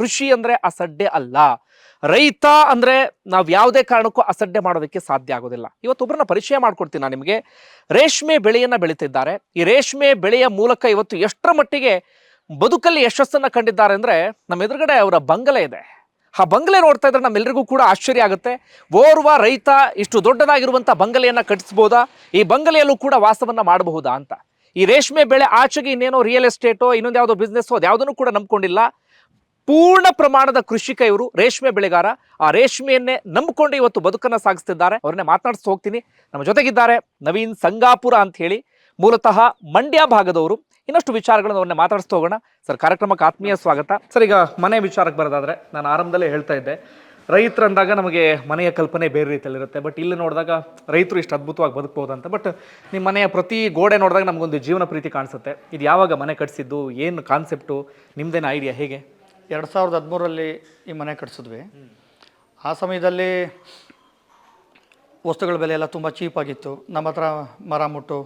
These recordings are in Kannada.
ಕೃಷಿ ಅಂದ್ರೆ ಅಸಡ್ಡೆ ಅಲ್ಲ. ರೈತ ಅಂದ್ರೆ ನಾವು ಯಾವುದೇ ಕಾರಣಕ್ಕೂ ಅಸಡ್ಡೆ ಮಾಡೋದಕ್ಕೆ ಸಾಧ್ಯ ಆಗೋದಿಲ್ಲ. ಇವತ್ತು ಒಬ್ಬರನ್ನ ಪರಿಚಯ ಮಾಡ್ಕೊಡ್ತೀನಿ ನಾನು ನಿಮಗೆ. ರೇಷ್ಮೆ ಬೆಳೆಯನ್ನ ಬೆಳೀತಿದ್ದಾರೆ. ಈ ರೇಷ್ಮೆ ಬೆಳೆಯ ಮೂಲಕ ಇವತ್ತು ಎಷ್ಟರ ಮಟ್ಟಿಗೆ ಬದುಕಲ್ಲಿ ಯಶಸ್ಸನ್ನ ಕಂಡಿದ್ದಾರೆ ಅಂದ್ರೆ ನಮ್ಮ ಎದುರುಗಡೆ ಅವರ ಬಂಗಲೆ ಇದೆ. ಆ ಬಂಗಲೆ ನೋಡ್ತಾ ಇದ್ರೆ ನಮ್ಮೆಲ್ಲರಿಗೂ ಕೂಡ ಆಶ್ಚರ್ಯ ಆಗುತ್ತೆ. ಓರ್ವ ರೈತ ಇಷ್ಟು ದೊಡ್ಡದಾಗಿರುವಂಥ ಬಂಗಲೆಯನ್ನು ಕಟ್ಟಿಸ್ಬೋದಾ? ಈ ಬಂಗಲೆಯಲ್ಲೂ ಕೂಡ ವಾಸವನ್ನ ಮಾಡಬಹುದಾ ಅಂತ. ಈ ರೇಷ್ಮೆ ಬೆಳೆ ಆಚೆಗೆ ಇನ್ನೇನೋ ರಿಯಲ್ ಎಸ್ಟೇಟೋ ಇನ್ನೊಂದು ಯಾವುದೋ ಬಿಸ್ನೆಸ್ಸೋ ಅದು ಯಾವುದನ್ನು ಕೂಡ ನಂಬ್ಕೊಂಡಿಲ್ಲ. ಪೂರ್ಣ ಪ್ರಮಾಣದ ಕೃಷಿಕ ಇವರು ರೇಷ್ಮೆ ಬೆಳೆಗಾರ. ಆ ರೇಷ್ಮೆಯನ್ನೇ ನಂಬಿಕೊಂಡು ಇವತ್ತು ಬದುಕನ್ನ ಸಾಗಿಸ್ತಿದ್ದಾರೆ. ಅವ್ರನ್ನೇ ಮಾತನಾಡಿಸ್ತಾ ಹೋಗ್ತೀನಿ. ನಮ್ಮ ಜೊತೆಗಿದ್ದಾರೆ ನವೀನ್ ಸಂಗಾಪುರ ಅಂತ ಹೇಳಿ, ಮೂಲತಃ ಮಂಡ್ಯ ಭಾಗದವರು. ಇನ್ನಷ್ಟು ವಿಚಾರಗಳನ್ನು ಅವ್ರನ್ನೇ ಮಾತಾಡಿಸ್ತಾ ಹೋಗೋಣ. ಸರ್, ಕಾರ್ಯಕ್ರಮಕ್ಕೆ ಆತ್ಮೀಯ ಸ್ವಾಗತ. ಸರ್, ಈಗ ಮನೆ ವಿಚಾರಕ್ಕೆ ಬರೋದಾದ್ರೆ ನಾನು ಆರಂಭದಲ್ಲೇ ಹೇಳ್ತಾ ಇದ್ದೆ. ರೈತರು ಅಂದಾಗ ನಮಗೆ ಮನೆಯ ಕಲ್ಪನೆ ಬೇರೆ ರೀತಿಯಲ್ಲಿರುತ್ತೆ. ಬಟ್ ಇಲ್ಲಿ ನೋಡಿದಾಗ ರೈತರು ಇಷ್ಟು ಅದ್ಭುತವಾಗಿ ಬದುಕಬಹುದು ಅಂತ ಬಟ್ ನಿಮ್ಮ ಮನೆಯ ಪ್ರತಿ ಗೋಡೆ ನೋಡಿದಾಗ ನಮಗೊಂದು ಜೀವನ ಪ್ರೀತಿ ಕಾಣಿಸುತ್ತೆ. ಇದು ಯಾವಾಗ ಮನೆ ಕಟ್ಟಿಸಿದ್ದು ಏನು ಕಾನ್ಸೆಪ್ಟು ನಿಮ್ಮದೇನು ಐಡಿಯಾ ಹೇಗೆ? ಎರಡು ಸಾವಿರದ ಹದಿಮೂರಲ್ಲಿ ಈ ಮನೆ ಕಟ್ಸಿದ್ವಿ. ಆ ಸಮಯದಲ್ಲಿ ವಸ್ತುಗಳ ಬೆಲೆ ಎಲ್ಲ ತುಂಬ ಚೀಪಾಗಿತ್ತು ನಮ್ಮ ಹತ್ರ ಮರ ಮುಟ್ಟು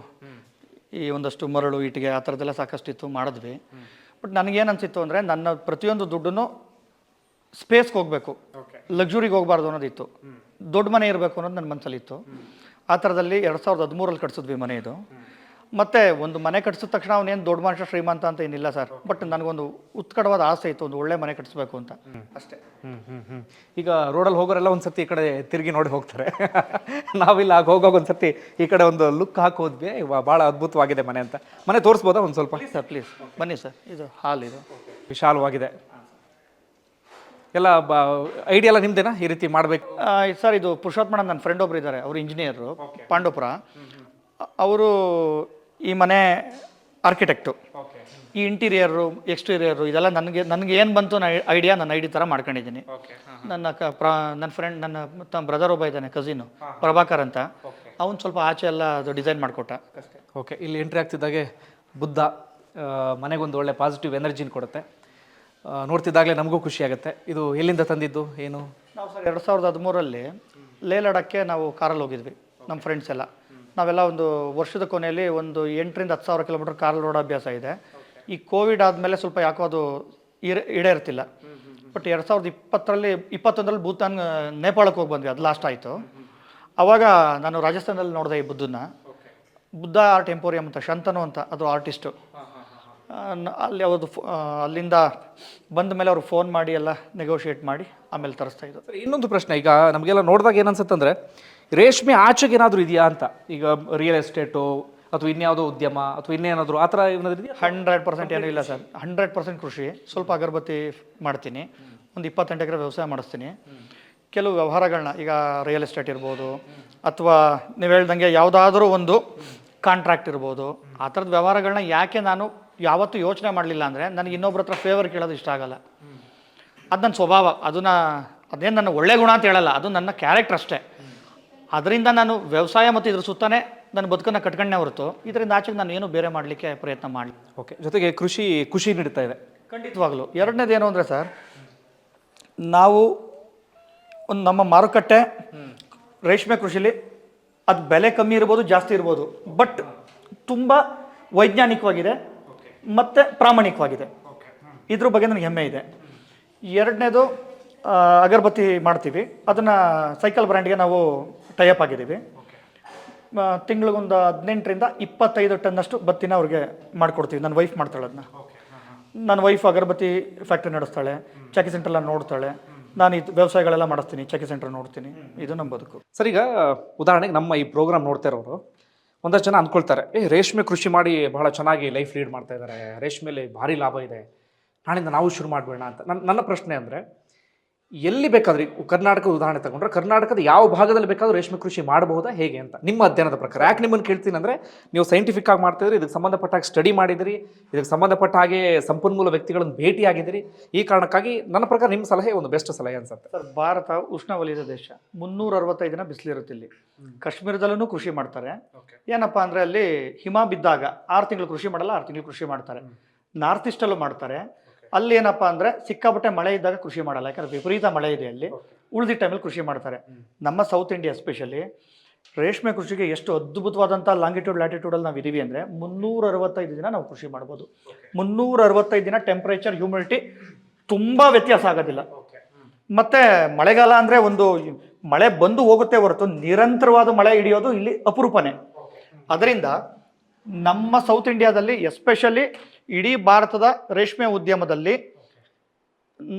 ಈ ಒಂದಷ್ಟು ಮರಳು ಇಟ್ಟಿಗೆ ಆ ಥರದ್ದೆಲ್ಲ ಸಾಕಷ್ಟಿತ್ತು ಮಾಡಿದ್ವಿ. ಬಟ್ ನನಗೇನು ಅನಿಸಿತ್ತು ಅಂದರೆ ನನ್ನ ಪ್ರತಿಯೊಂದು ದುಡ್ಡನ್ನು ಸ್ಪೇಸ್ಗೆ ಹೋಗಬೇಕು. ಲಕ್ಸುರಿಗೆ ಹೋಗಬಾರ್ದು ಅನ್ನೋದಿತ್ತು. ದೊಡ್ಡ ಮನೆ ಇರಬೇಕು ಅನ್ನೋದು ನನ್ನ ಮನಸ್ಸಲ್ಲಿತ್ತು ಆ ಥರದಲ್ಲಿ ಎರಡು ಸಾವಿರದ ಹದಿಮೂರಲ್ಲಿ ಕಟ್ಸಿದ್ವಿ ಮನೆ ಇದು. ಮತ್ತು ಒಂದು ಮನೆ ಕಟ್ಟಿಸಿದ ತಕ್ಷಣ ಅವನೇನು ದೊಡ್ಡ ಮನುಷ್ಯ ಶ್ರೀಮಂತ ಅಂತ ಏನಿಲ್ಲ ಸರ್. ಬಟ್ ನನಗೊಂದು ಉತ್ಕಟವಾದ ಆಸೆ ಇತ್ತು ಒಂದು ಒಳ್ಳೆ ಮನೆ ಕಟ್ಟಿಸ್ಬೇಕು ಅಂತ. ಅಷ್ಟೇ. ಈಗ ರೋಡಲ್ಲಿ ಹೋಗೋರೆಲ್ಲ ಒಂದು ಸರ್ತಿ ಈ ಕಡೆ ತಿರುಗಿ ನೋಡಿ ಹೋಗ್ತಾರೆ. ನಾವಿಲ್ಲ ಆಗ ಹೋಗೋವಾಗ ಸರ್ತಿ ಈ ಕಡೆ ಒಂದು ಲುಕ್ ಹಾಕೋದ್ವಿ ಭಾಳ ಅದ್ಭುತವಾಗಿದೆ ಮನೆ ಅಂತ. ಮನೆ ತೋರಿಸ್ಬೋದಾ ಒಂದು ಸ್ವಲ್ಪ? ಸರ್ ಪ್ಲೀಸ್ ಬನ್ನಿ ಸರ್ ಇದು ಹಾಲ್ ಇದು. ವಿಶಾಲವಾಗಿದೆ. ಎಲ್ಲ ಬ ಐಡಿಯಾ ಎಲ್ಲ ನಿಮ್ದೇನಾ ಈ ರೀತಿ ಮಾಡಬೇಕು? ಸರ್ ಇದು ಪುರುಷೋತ್ಮಣ ನನ್ನ ಫ್ರೆಂಡ್ ಒಬ್ರು ಇದ್ದಾರೆ ಅವರು ಇಂಜಿನಿಯರು ಪಾಂಡವಪುರ. ಅವರು ಈ ಮನೆ ಆರ್ಕಿಟೆಕ್ಟು ಈ ಇಂಟೀರಿಯರು ಎಕ್ಸ್ಟೀರಿಯರು ಇದೆಲ್ಲ ನನಗೆ ನನಗೆ ಏನು ಬಂತು ಐಡಿಯಾ ನನ್ನ ಐಡಿ ಥರ ಮಾಡ್ಕೊಂಡಿದ್ದೀನಿ. ನನ್ನ ಕ ಪ್ರ ನನ್ನ ಫ್ರೆಂಡ್ ನನ್ನ ತಮ್ಮ ಬ್ರದರ್ ಒಬ್ಬ ಇದ್ದಾನೆ ಕಸಿನು ಪ್ರಭಾಕರ್ ಅಂತ. ಅವನು ಸ್ವಲ್ಪ ಆಚೆ ಎಲ್ಲ ಅದು ಡಿಸೈನ್ ಮಾಡಿಕೊಟ್ಟ. ಓಕೆ ಇಲ್ಲಿ ಎಂಟ್ರಿ ಆಗ್ತಿದ್ದಾಗೆ ಬುದ್ಧ ಮನೆಗೊಂದು ಒಳ್ಳೆ ಪಾಸಿಟಿವ್ ಎನರ್ಜಿನ ಕೊಡುತ್ತೆ. ನೋಡ್ತಿದ್ದಾಗಲೇ ನಮಗೂ ಖುಷಿ ಆಗುತ್ತೆ. ಇದು ಎಲ್ಲಿಂದ ತಂದಿದ್ದು ಏನು? ನಾವು ಸರ್ ಎರಡು ಸಾವಿರದ ಹದಿಮೂರಲ್ಲಿ ಲೇಲಡಕ್ಕೆ ನಾವು ಕಾರಲ್ಲಿ ಹೋಗಿದ್ವಿ ನಮ್ಮ ಫ್ರೆಂಡ್ಸ್ ಎಲ್ಲ. ನಾವೆಲ್ಲ ಒಂದು ವರ್ಷದ ಕೊನೆಯಲ್ಲಿ ಒಂದು ಎಂಟರಿಂದ ಹತ್ತು ಸಾವಿರ ಕಿಲೋಮೀಟರ್ ಕಾರ್ ರೋಡ್ ಅಭ್ಯಾಸ ಇದೆ. ಈ ಕೋವಿಡ್ ಆದಮೇಲೆ ಸ್ವಲ್ಪ ಯಾಕೋ ಅದು ಇರ ಈಡೇರ್ತಿಲ್ಲ ಬಟ್ ಎರಡು ಸಾವಿರದ ಇಪ್ಪತ್ತರಲ್ಲಿ ಇಪ್ಪತ್ತೊಂದರಲ್ಲಿ ಭೂತಾನ್ ನೇಪಾಳಕ್ಕೆ ಹೋಗಿ ಬಂದ್ವಿ ಅದು ಲಾಸ್ಟ್ ಆಯಿತು. ಅವಾಗ ನಾನು ರಾಜಸ್ಥಾನದಲ್ಲಿ ನೋಡಿದೆ ಈ ಬುದ್ಧನ. ಬುದ್ಧ ಆರ್ಟ್ ಎಂಪೋರಿಯಂ ಅಂತ ಶಂತನು ಅಂತ ಅದು ಆರ್ಟಿಸ್ಟು ಅಲ್ಲಿ ಅವ್ರದ್ದು ಫೋ- ಅಲ್ಲಿಂದ ಬಂದ ಮೇಲೆ ಅವ್ರು ಫೋನ್ ಮಾಡಿ ಎಲ್ಲ ನೆಗೋಷಿಯೇಟ್ ಮಾಡಿ ಆಮೇಲೆ ತರಿಸ್ತಾ ಇದ್ದರು ಇನ್ನೊಂದು ಪ್ರಶ್ನೆ ಈಗ ನಮಗೆಲ್ಲ ನೋಡಿದಾಗ ಏನನ್ಸುತ್ತಂದ್ರೆ ರೇಷ್ಮೆ ಆಚೆಗೆ ಏನಾದರೂ ಇದೆಯಾ ಅಂತ? ಈಗ ರಿಯಲ್ ಎಸ್ಟೇಟು ಅಥವಾ ಇನ್ಯಾವುದೋ ಉದ್ಯಮ ಅಥವಾ ಇನ್ನೇನಾದರೂ ಆ ಥರ ಏನಾದರೂ ಇದೆಯಾ? ಹಂಡ್ರೆಡ್ ಪರ್ಸೆಂಟ್ ಏನೂ ಇಲ್ಲ ಸರ್. ಹಂಡ್ರೆಡ್ ಪರ್ಸೆಂಟ್ ಕೃಷಿ. ಸ್ವಲ್ಪ ಅಗರಬತ್ತಿ ಮಾಡ್ತೀನಿ. ಒಂದು ಇಪ್ಪತ್ತೆಂಟು ಎಕರೆ ವ್ಯವಸಾಯ ಮಾಡಿಸ್ತೀನಿ. ಕೆಲವು ವ್ಯವಹಾರಗಳನ್ನ ಈಗ ರಿಯಲ್ ಎಸ್ಟೇಟ್ ಇರ್ಬೋದು, ಅಥವಾ ನೀವು ಹೇಳ್ದಂಗೆ ಯಾವುದಾದ್ರೂ ಒಂದು ಕಾಂಟ್ರಾಕ್ಟ್ ಇರ್ಬೋದು. ಆ ಥರದ ವ್ಯವಹಾರಗಳನ್ನ ಯಾಕೆ ನಾನು ಯಾವತ್ತೂ ಯೋಚನೆ ಮಾಡಲಿಲ್ಲ ಅಂದರೆ ನನಗೆ ಇನ್ನೊಬ್ಬರ ಹತ್ರ ಫೇವರ್ ಕೇಳೋದು ಇಷ್ಟ ಆಗಲ್ಲ. ಅದು ನನ್ನ ಸ್ವಭಾವ. ಅದನ್ನ ಅದೇನು ನನ್ನ ಒಳ್ಳೆ ಗುಣ ಅಂತ ಹೇಳಲ್ಲ. ಅದು ನನ್ನ ಕ್ಯಾರೆಕ್ಟರ್ ಅಷ್ಟೇ. ಅದರಿಂದ ನಾನು ವ್ಯವಸಾಯ ಮತ್ತು ಇದ್ರ ಸುತ್ತಾನೆ ನನ್ನ ಬದುಕನ್ನು ಕಟ್ಕೊಂಡೇ ಹೊರತು ಇದರಿಂದ ಆಚೆಗೆ ನಾನು ಏನು ಬೇರೆ ಮಾಡಲಿಕ್ಕೆ ಪ್ರಯತ್ನ ಮಾಡಲಿ ಓಕೆ ಜೊತೆಗೆ ಕೃಷಿ ಖುಷಿ ನೀಡ್ತಾ ಇದೆ. ಖಂಡಿತವಾಗ್ಲೂ. ಎರಡನೇದು ಏನು ಅಂದರೆ ಸರ್ ನಾವು ಒಂದು ನಮ್ಮ ಮಾರುಕಟ್ಟೆ ರೇಷ್ಮೆ ಕೃಷಿಲಿ ಅದು ಬೆಲೆ ಕಮ್ಮಿ ಇರ್ಬೋದು ಜಾಸ್ತಿ ಇರ್ಬೋದು ಬಟ್ ತುಂಬ ವೈಜ್ಞಾನಿಕವಾಗಿದೆ ಮತ್ತು ಪ್ರಾಮಾಣಿಕವಾಗಿದೆ. ಇದ್ರ ಬಗ್ಗೆ ನನಗೆ ಹೆಮ್ಮೆ ಇದೆ. ಎರಡನೇದು ಅಗರಬತ್ತಿ ಮಾಡ್ತೀವಿ. ಅದನ್ನು ಸೈಕಲ್ ಬ್ರ್ಯಾಂಡ್ಗೆ ನಾವು ಟೈಅಪ್ ಆಗಿದ್ದೀವಿ. ತಿಂಗಳಿಗೊಂದು ಹದಿನೆಂಟರಿಂದ ಇಪ್ಪತ್ತೈದು ಟನ್ನಷ್ಟು ಬತ್ತಿನ ಅವ್ರಿಗೆ ಮಾಡಿಕೊಡ್ತೀವಿ. ನನ್ನ ವೈಫ್ ಮಾಡ್ತಾಳೆ ಅದನ್ನ ನನ್ನ ವೈಫ್ ಅಗರಬತ್ತಿ ಫ್ಯಾಕ್ಟ್ರಿ ನಡೆಸ್ತಾಳೆ ಚಾಕಿ ಸೆಂಟ್ರೆಲ್ಲ ನೋಡ್ತಾಳೆ. ನಾನು ಇದು ವ್ಯವಸಾಯಗಳೆಲ್ಲ ಮಾಡಿಸ್ತೀನಿ ಚಾಕಿ ಸೆಂಟರ್ ನೋಡ್ತೀನಿ. ಇದು ನಮ್ಮ ಬದುಕು. ಸರ್ ಈಗ ಉದಾಹರಣೆಗೆ ನಮ್ಮ ಈ ಪ್ರೋಗ್ರಾಮ್ ನೋಡ್ತಾ ಇರೋರು ಒಂದಷ್ಟು ಜನ ಅಂದ್ಕೊಳ್ತಾರೆ ಏ ರೇಷ್ಮೆ ಕೃಷಿ ಮಾಡಿ ಬಹಳ ಚೆನ್ನಾಗಿ ಲೈಫ್ ಲೀಡ್ ಮಾಡ್ತಾ ಇದ್ದಾರೆ ರೇಷ್ಮೆಲಿ ಭಾರಿ ಲಾಭ ಇದೆ ನಾಳಿಂದ ನಾವು ಶುರು ಮಾಡಬೇಡ ಅಂತ. ನನ್ನ ನನ್ನ ಪ್ರಶ್ನೆ ಅಂದರೆ ಎಲ್ಲಿ ಬೇಕಾದ್ರೆ ಕರ್ನಾಟಕದ ಉದಾಹರಣೆ ತಗೊಂಡ್ರೆ ಕರ್ನಾಟಕದ ಯಾವ ಭಾಗದಲ್ಲಿ ಬೇಕಾದ್ರೂ ರೇಷ್ಮೆ ಕೃಷಿ ಮಾಡಬಹುದಾ ಹೇಗೆ ಅಂತ ನಿಮ್ಮ ಅಧ್ಯಯನದ ಪ್ರಕಾರ. ಯಾಕೆ ನಿಮ್ಮನ್ನು ಕೇಳ್ತೀನಿ ಅಂದರೆ ನೀವು ಸೈಂಟಿಫಿಕ್ ಆಗಿ ಮಾಡ್ತಿದ್ರಿ ಇದಕ್ಕೆ ಸಂಬಂಧಪಟ್ಟ ಹಾಗೆ ಸ್ಟಡಿ ಮಾಡಿದಿರಿ ಇದಕ್ಕೆ ಸಂಬಂಧಪಟ್ಟ ಹಾಗೆ ಸಂಪನ್ಮೂಲ ವ್ಯಕ್ತಿಗಳನ್ನು ಭೇಟಿಯಾಗಿದ್ದೀರಿ ಈ ಕಾರಣಕ್ಕಾಗಿ ನನ್ನ ಪ್ರಕಾರ ನಿಮ್ಮ ಸಲಹೆ ಒಂದು ಬೆಸ್ಟ್ ಸಲಹೆ ಅನ್ಸುತ್ತೆ. ಸರ್ ಭಾರತ ಉಷ್ಣವಲಯದ ದೇಶ. ಮುನ್ನೂರ ಅರವತ್ತೈದು ದಿನ ಬಿಸಿಲಿರುತ್ತೆ ಇಲ್ಲಿ. ಕಾಶ್ಮೀರದಲ್ಲೂ ಕೃಷಿ ಮಾಡ್ತಾರೆ. ಏನಪ್ಪಾ ಅಂದರೆ ಅಲ್ಲಿ ಹಿಮ ಬಿದ್ದಾಗ ಆರು ತಿಂಗಳು ಕೃಷಿ ಮಾಡಲ್ಲ ಆರು ತಿಂಗಳು ಕೃಷಿ ಮಾಡ್ತಾರೆ. ನಾರ್ತ್ ಈಸ್ಟಲ್ಲೂ ಮಾಡ್ತಾರೆ. ಅಲ್ಲಿ ಏನಪ್ಪಾ ಅಂದರೆ ಸಿಕ್ಕಾಪಟ್ಟೆ ಮಳೆ ಇದ್ದಾಗ ಕೃಷಿ ಮಾಡಲ್ಲ. ಯಾಕಂದ್ರೆ ವಿಪರೀತ ಮಳೆ ಇದೆ ಅಲ್ಲಿ. ಉಳಿದ ಟೈಮಲ್ಲಿ ಕೃಷಿ ಮಾಡ್ತಾರೆ. ನಮ್ಮ ಸೌತ್ ಇಂಡಿಯಾ ಎಸ್ಪೆಷಲಿ ರೇಷ್ಮೆ ಕೃಷಿಗೆ ಎಷ್ಟು ಅದ್ಭುತವಾದಂಥ ಲಾಂಗಿಟ್ಯೂಡ್ ಲ್ಯಾಟಿಟ್ಯೂಡಲ್ಲಿ ನಾವು ಇದೀವಿ ಅಂದರೆ ಮುನ್ನೂರ ಅರವತ್ತೈದು ದಿನ ನಾವು ಕೃಷಿ ಮಾಡ್ಬೋದು. ಮುನ್ನೂರ ಅರವತ್ತೈದು ದಿನ ಟೆಂಪ್ರೇಚರ್ ಹ್ಯೂಮಿಡಿಟಿ ತುಂಬ ವ್ಯತ್ಯಾಸ ಆಗೋದಿಲ್ಲ. ಮತ್ತೆ ಮಳೆಗಾಲ ಅಂದ್ರೆ ಒಂದು ಮಳೆ ಬಂದು ಹೋಗುತ್ತೆ ಹೊರತು ನಿರಂತರವಾದ ಮಳೆ ಹಿಡಿಯೋದು ಇಲ್ಲಿ ಅಪರೂಪನೇ. ಅದರಿಂದ ನಮ್ಮ ಸೌತ್ ಇಂಡಿಯಾದಲ್ಲಿ ಎಸ್ಪೆಷಲಿ ಇಡೀ ಭಾರತದ ರೇಷ್ಮೆ ಉದ್ಯಮದಲ್ಲಿ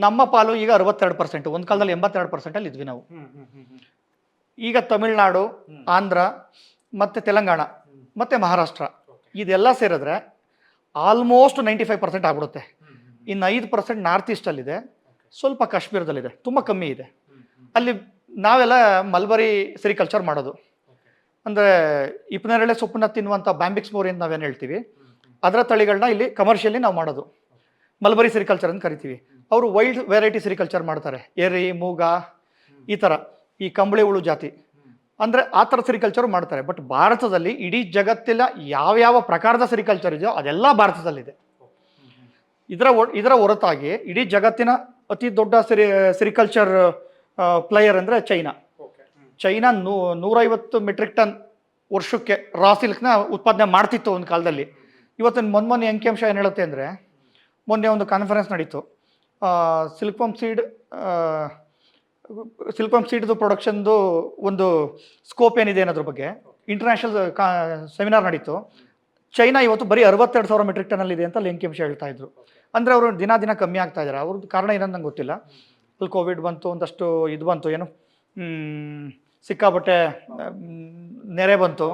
ನಮ್ಮ ಪಾಲು ಈಗ ಅರವತ್ತೆರಡು ಪರ್ಸೆಂಟ್ ಒಂದು ಕಾಲದಲ್ಲಿ ಎಂಬತ್ತೆರಡು ಪರ್ಸೆಂಟಲ್ಲಿ ಇದ್ವಿ ನಾವು. ಈಗ ತಮಿಳುನಾಡು ಆಂಧ್ರ ಮತ್ತು ತೆಲಂಗಾಣ ಮತ್ತು ಮಹಾರಾಷ್ಟ್ರ. ಇದೆಲ್ಲ ಸೇರಿದ್ರೆ ಆಲ್ಮೋಸ್ಟ್ ನೈಂಟಿ ಫೈವ್ ಪರ್ಸೆಂಟ್ ಆಗ್ಬಿಡುತ್ತೆ. ಇನ್ನು ಐದು ಪರ್ಸೆಂಟ್ ನಾರ್ತ್ ಈಸ್ಟಲ್ಲಿದೆ. ಸ್ವಲ್ಪ ಕಾಶ್ಮೀರದಲ್ಲಿದೆ. ತುಂಬ ಕಮ್ಮಿ ಇದೆ. ಅಲ್ಲಿ ನಾವೆಲ್ಲ ಮಲ್ಬರಿ ಸೆರಿಕಲ್ಚರ್ ಮಾಡೋದು. ಅಂದರೆ ಇಪ್ಪನೇರಳೆ ಸೊಪ್ಪನ್ನ ತಿನ್ನುವಂಥ ಬ್ಯಾಂಬಿಕ್ಸ್ ಮೋರಿ ಅಂತ ನಾವೇನು ಹೇಳ್ತೀವಿ? ಅದರ ತಳಿಗಳನ್ನ ಇಲ್ಲಿ ಕಮರ್ಷಿಯಲಿ ನಾವು ಮಾಡೋದು. ಮಲ್ಬರಿ ಸಿರಿಕಲ್ಚರ್ ಅಂತ ಕರಿತೀವಿ. ಅವರು ವೈಲ್ಡ್ ವೆರೈಟಿ ಸಿರಿಕಲ್ಚರ್ ಮಾಡ್ತಾರೆ. ಎರಿ ಮೂಗ ಈ ಥರ ಈ ಕಂಬಳಿ ಹುಳು ಜಾತಿ. ಅಂದರೆ ಆ ಥರ ಸಿರಿಕಲ್ಚರ್ ಮಾಡ್ತಾರೆ. ಬಟ್ ಭಾರತದಲ್ಲಿ ಇಡೀ ಜಗತ್ತಿನ ಯಾವ್ಯಾವ ಪ್ರಕಾರದ ಸಿರಿಕಲ್ಚರ್ ಇದೆಯೋ ಅದೆಲ್ಲ ಭಾರತದಲ್ಲಿದೆ. ಇದರ ಇದರ ಹೊರತಾಗಿ ಇಡೀ ಜಗತ್ತಿನ ಅತಿ ದೊಡ್ಡ ಸಿರಿ ಸಿರಿಕಲ್ಚರ್ ಪ್ಲೇಯರ್ ಅಂದರೆ ಚೈನಾ. ಚೈನಾ ನೂ ನೂರೈವತ್ತು ಮೆಟ್ರಿಕ್ ಟನ್ ವರ್ಷಕ್ಕೆ ರಾ ಸಿಲ್ಕ್ನ ಉತ್ಪಾದನೆ ಮಾಡ್ತಿತ್ತು ಒಂದು ಕಾಲದಲ್ಲಿ. ಇವತ್ತಿನ ಮೊನ್ನೆ ಮೊನ್ನೆ ಅಂಕಿಅಂಶ ಏನು ಹೇಳುತ್ತೆ ಅಂದರೆ, ಮೊನ್ನೆ ಒಂದು ಕಾನ್ಫರೆನ್ಸ್ ನಡೀತು. Silk pump seed silk pump ಸೀಡ್ದು ಪ್ರೊಡಕ್ಷನ್ದು ಒಂದು ಸ್ಕೋಪ್ ಏನಿದೆ ಅನ್ನೋದ್ರ ಬಗ್ಗೆ. ಇಂಟರ್ನ್ಯಾಷನಲ್ ಕಾ ಸೆಮಿನಾರ್ ನಡೀತು. ಚೈನಾ ಇವತ್ತು ಬರೀ ಅರವತ್ತೆರಡು ಸಾವಿರ ಮೆಟ್ರಿಕ್ ಟನ್ ಇದೆ ಅಂತ ಅಲ್ಲಿ ಅಂಕಿಅಂಶ ಹೇಳ್ತಾ ಇದ್ರು. ಅಂದರೆ ಅವರು ದಿನ ದಿನ ಕಮ್ಮಿ ಆಗ್ತಾ ಇದ್ದಾರೆ ಅವ್ರದ್ದು ಕಾರಣ ಏನಂತ ಗೊತ್ತಿಲ್ಲ. ಅಲ್ಲಿ ಕೋವಿಡ್ ಬಂತು, ಒಂದಷ್ಟು ಇದು ಬಂತು, ಏನು ಸಿಕ್ಕಾಪಟ್ಟೆ ನೆರೆ ಬಂತು.